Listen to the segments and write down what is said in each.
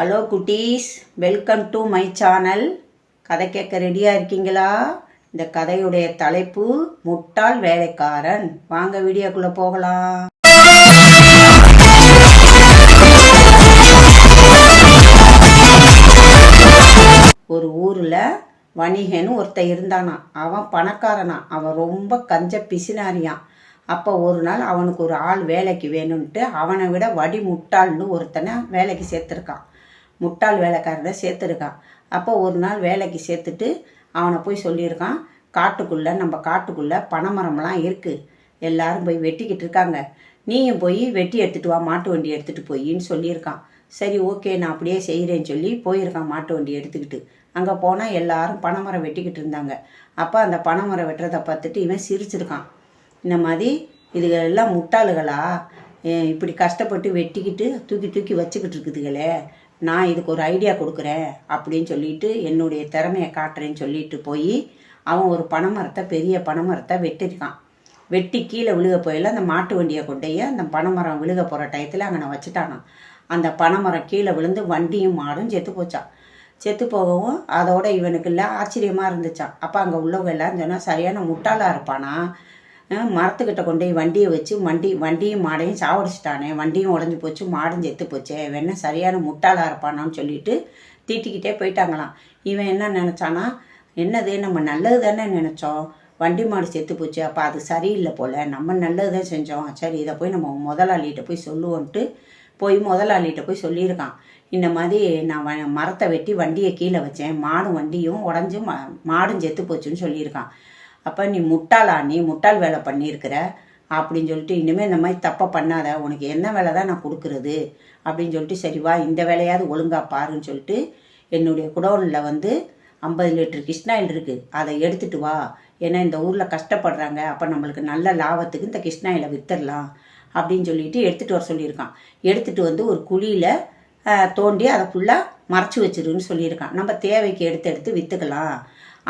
Hello குட்டீஸ். Welcome to my channel கதை கேட்க ரெடியாக இருக்கீங்களா? இந்த கதையுடைய தலைப்பு முட்டாள் வேலைக்காரன். வாங்க வீடியோக்குள்ளே போகலாம். ஒரு ஊரில் வணிகன் ஒருத்தன் இருந்தானா. அவன் பணக்காரனா. அவன் ரொம்ப கஞ்ச பிசினாரியான் அப்போ ஒரு நாள் அவனுக்கு ஒரு ஆள் வேலைக்கு வேணும்ன்ட்டு அவனை விட வடி முட்டாள்னு ஒருத்தனை வேலைக்கு சேர்த்துருக்கான். முட்டாள் வேலைக்காரரை சேர்த்துருக்கான். அப்போ ஒரு நாள் வேலைக்கு சேர்த்துட்டு அவனை போய் சொல்லியிருக்கான் காட்டுக்குள்ளே நம்ம காட்டுக்குள்ளே பனைமரம்லாம் இருக்குது எல்லாரும் போய் வெட்டிக்கிட்டு இருக்காங்க. நீயும் போய் வெட்டி எடுத்துகிட்டு வா மாட்டு வண்டி எடுத்துகிட்டு போயின்னு சொல்லியிருக்கான். சரி ஓகே நான் அப்படியே செய்கிறேன்னு சொல்லி போயிருக்கான் மாட்டு வண்டி எடுத்துக்கிட்டு. அங்கே போனால் எல்லாரும் பனைமரம் வெட்டிக்கிட்டு இருந்தாங்க. அப்போ அந்த பனைமரம் வெட்டுறதை பார்த்துட்டு இவன் சிரிச்சிருக்கான். இந்த மாதிரி இதுகள் எல்லாம் முட்டாளுகளா இப்படி கஷ்டப்பட்டு வெட்டிக்கிட்டு தூக்கி தூக்கி வச்சுக்கிட்டு இருக்குதுகளே. நான் இதுக்கு ஒரு ஐடியா கொடுக்குறேன் அப்படின்னு சொல்லிட்டு என்னுடைய திறமையை காட்டுறேன்னு சொல்லிட்டு போய் அவன் ஒரு பனைமரத்தை பெரிய பனைமரத்தை வெட்டிருக்கான். வெட்டி கீழே விழுக போயில அந்த மாட்டு வண்டியை கொண்டைய அந்த பனைமரம் விழுக போகிற டயத்தில் அங்கே நான் வச்சுட்டானான் அந்த பனைமரம் கீழே விழுந்து வண்டியும் மாடும் செத்து போச்சான் செத்து போகவும் அதோட இவனுக்கு இல்லை ஆச்சரியமாக இருந்துச்சான் அப்போ அங்கே உள்ளவங்க எல்லாம் சொன்னால் சரியான முட்டாளாக இருப்பானா? மரத்துக்கிட்ட கொண்டு போய் வண்டியை வச்சு வண்டி வண்டியும் மாடையும் சாவடிச்சிட்டானே. வண்டியும் உடஞ்சி போச்சு மாடும் செத்து போச்சே. இவன் சரியான முட்டாளாக இருப்பானான்னு சொல்லிட்டு தீட்டிக்கிட்டே போயிட்டாங்களாம். இவன் என்ன நினச்சானா என்னது நம்ம நல்லது தானே நினச்சோம். வண்டி மாடு செத்து போச்சு அப்போ அது சரியில்லை போல். நம்ம நல்லது தான் செஞ்சோம். சரி இதை போய் நம்ம முதலாளிகிட்ட போய் சொல்லுவோன்ட்டு போய் முதலாளிகிட்ட போய் சொல்லியிருக்கான். இந்த மாதிரி நான் வ மரத்தை வெட்டி வண்டியை கீழே வச்சேன். மாடும் வண்டியும் உடஞ்சி மா மாடும் செத்து போச்சுன்னு சொல்லியிருக்கான். அப்போ நீ முட்டாளா? நீ முட்டாள் வேலை பண்ணியிருக்கிற. அப்படின்னு சொல்லிட்டு இனிமேல் இந்த மாதிரி தப்பை பண்ணாத. உனக்கு என்ன வேலை தான் நான் கொடுக்குறது? அப்படின்னு சொல்லிட்டு சரி வா இந்த வேலையாவது ஒழுங்கா பாருன்னு சொல்லிட்டு என்னுடைய குடோனில் வந்து ஐம்பது லிட்டர் கிருஷ்ணாயில் இருக்குது அதை எடுத்துட்டு வா. ஏன்னா இந்த ஊரில் கஷ்டப்படுறாங்க. அப்போ நம்மளுக்கு நல்ல லாபத்துக்கு இந்த கிருஷ்ணாயில விற்றுடலாம் அப்படின்னு சொல்லிட்டு எடுத்துகிட்டு வர சொல்லியிருக்கான். எடுத்துகிட்டு வந்து ஒரு குழியில் தோண்டி அதை ஃபுல்லாக மறைச்சி வச்சிருன்னு சொல்லியிருக்கான். நம்ம தேவைக்கு எடுத்து எடுத்து விற்றுக்கலாம்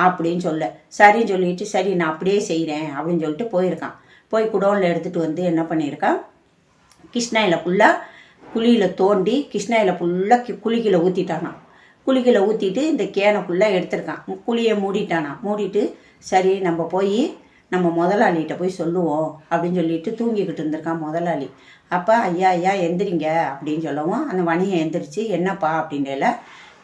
அப்படின்னு சொல்ல. சரின்னு சொல்லிட்டு சரி நான் அப்படியே செய்கிறேன் அப்படின்னு சொல்லிட்டு போயிருக்கான். போய் குடோனில் எடுத்துகிட்டு வந்து என்ன பண்ணியிருக்கான்? கிருஷ்ணாயில் ஃபுல்லாக குழியில் தோண்டி கிருஷ்ணாயில் ஃபுல்லாக குழிக்கில் ஊற்றிட்டானான் குழிக்கில் ஊற்றிட்டு இந்த கேனை ஃபுல்லாக எடுத்திருக்கான். குழியை மூடிட்டானான் மூடிட்டு சரி நம்ம போய் நம்ம முதலாளிகிட்ட போய் சொல்லுவோம் அப்படின்னு சொல்லிட்டு தூங்கிக்கிட்டு இருந்திருக்கான் முதலாளி. அப்போ ஐயா ஐயா எந்திரிங்க அப்படின்னு சொல்லவும் அந்த வணிகம் எந்திரிச்சு என்னப்பா? அப்படின்றல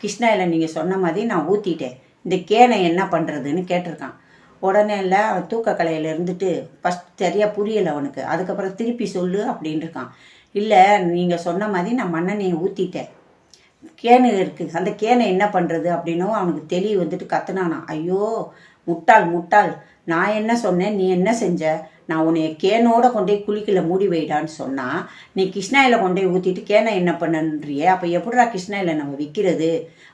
கிருஷ்ணாயில் நீங்கள் சொன்ன மாதிரி நான் ஊற்றிட்டேன் இந்த கேனை என்ன பண்ணுறதுன்னு கேட்டிருக்கான். உடனே இல்லை அவன் தூக்க கலையில் இருந்துட்டு ஃபஸ்ட் சரியாக புரியலை அவனுக்கு. அதுக்கப்புறம் திருப்பி சொல்லு அப்படின்னு இருக்கான். இல்லை நீங்கள் சொன்ன மாதிரி நான் மண்ணெண்ணையை ஊற்றிட்டேன் கேனு இருக்குது அந்த கேனை என்ன பண்ணுறது அப்படின்னும் அவனுக்கு தெளிவு வந்துட்டு கத்துனானா ஐயோ முட்டாள் முட்டாள். நான் என்ன சொன்னேன்? நீ என்ன செஞ்ச? நான் உன்னைய கேனோட கொண்டு போய் குளிக்கல மூடி வைடான்னு சொன்னா நீ கிருஷ்ணாயில கொண்டு போய் ஊற்றிட்டு கேனை என்ன பண்ணுன்றியே? அப்போ எப்படிடா கிருஷ்ணாயில நம்ம விற்கிறது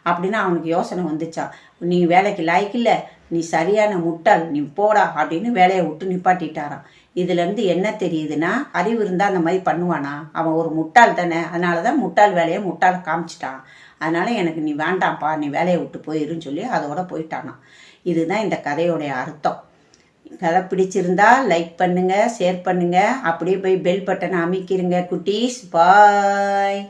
அப்படின்னு அவனுக்கு யோசனை வந்துச்சான் நீ வேலைக்கு லாய்க்கில்ல நீ சரியான முட்டாள் நீ போடா அப்படின்னு வேலையை விட்டு நிப்பாட்டிட்டாராம். இதுலேருந்து என்ன தெரியுதுன்னா அறிவு இருந்தால் அந்த மாதிரி பண்ணுவானா? அவன் ஒரு முட்டாள் தானே அதனால தான் முட்டாள் வேலையை முட்டாள் காமிச்சிட்டான். அதனால எனக்கு நீ வேண்டாம்ப்பா நீ வேலையை விட்டு போயிருன்னு சொல்லி அதோட போயிட்டானான் இதுதான் இந்த கதையோடைய அர்த்தம். கதை பிடிச்சிருந்தா லைக் பண்ணுங்க ஷேர் பண்ணுங்க. அப்படியே போய் பெல் பட்டனை அமைக்கிருங்க குட்டீஸ். பாய்